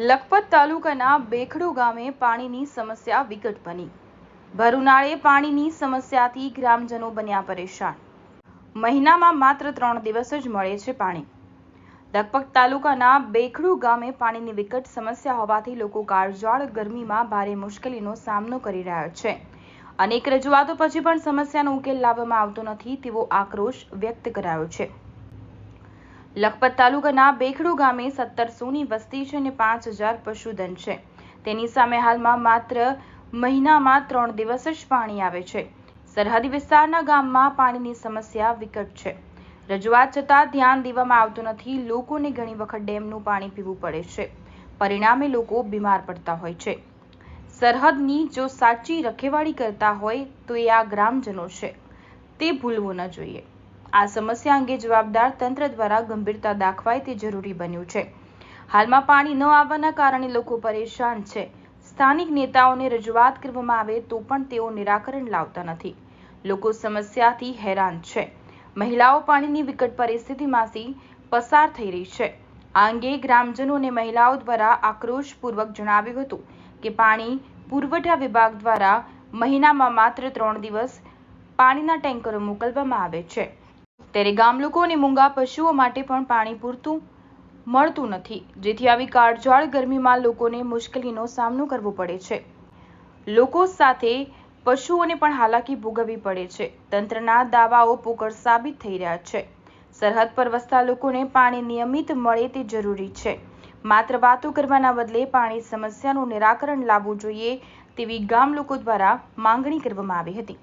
લખપત તાલુકાના બેખડો ગામે પાણીની સમસ્યા વિકટ બની. ભરુનાળે પાણીની સમસ્યાથી ગ્રામજનો બન્યા પરેશાન. મહિનામાં માત્ર ત્રણ દિવસ જ મળે છે પાણી. લખપત તાલુકાના બેખડુ ગામે પાણીની વિકટ સમસ્યા હોવાથી લોકો કાળઝાળ ગરમીમાં ભારે મુશ્કેલીનો સામનો કરી રહ્યા છે. અનેક રજૂઆતો પછી પણ સમસ્યાનો ઉકેલ લાવવામાં આવતો નથી તેવો આક્રોશ વ્યક્ત કરાયો છે. લખપત તાલુકાના બેખડુ ગામે સત્તરસોની વસ્તી છે અને પાંચ હજાર પશુધન છે. તેની સામે હાલમાં માત્ર મહિનામાં ત્રણ દિવસ જ પાણી આવે છે. સરહદી વિસ્તારના ગામમાં પાણીની સમસ્યા વિકટ છે. રજૂઆત છતાં ધ્યાન દેવામાં આવતું નથી. લોકોને ઘણી વખત ડેમનું પાણી પીવું પડે છે. પરિણામે લોકો બીમાર પડતા હોય છે. સરહદની જો સાચી રખેવાળી કરતા હોય તો એ આ ગ્રામજનો છે. તે ભૂલવું ન જોઈએ. આ સમસ્યા અંગે જવાબદાર તંત્ર દ્વારા ગંભીરતા દાખવાય તે જરૂરી બન્યું છે. હાલમાં પાણી ન આવવાના કારણે લોકો પરેશાન છે. સ્થાનિક નેતાઓને રજૂઆત કરવામાં આવે તો પણ તેઓ નિરાકરણ લાવતા નથી. લોકો સમસ્યાથી હેરાન છે. મહિલાઓ પાણીની વિકટ પરિસ્થિતિમાંથી પસાર થઈ રહી છે. આ અંગે ગ્રામજનો અને મહિલાઓ દ્વારા આક્રોશપૂર્વક જણાવ્યું હતું કે પાણી પુરવઠા વિભાગ દ્વારા મહિનામાં માત્ર ત્રણ દિવસ પાણીના ટેન્કરો મોકલવામાં આવે છે. ત્યારે ગામ લોકો મૂંગા પશુઓ માટે પણ પાણી પૂરતું મળતું નથી, જેથી આવી કાળઝાળ ગરમીમાં લોકોને મુશ્કેલીનો સામનો કરવો પડે છે. લોકો સાથે પશુઓને પણ હાલાકી ભોગવવી પડે છે. તંત્રના દાવાઓ પોકળ સાબિત થઈ રહ્યા છે. સરહદ પર વસતા લોકોને પાણી નિયમિત મળે તે જરૂરી છે. માત્ર વાતો કરવાના બદલે પાણી સમસ્યાનું નિરાકરણ લાવવું જોઈએ તેવી ગામ લોકો દ્વારા માંગણી કરવામાં આવી હતી.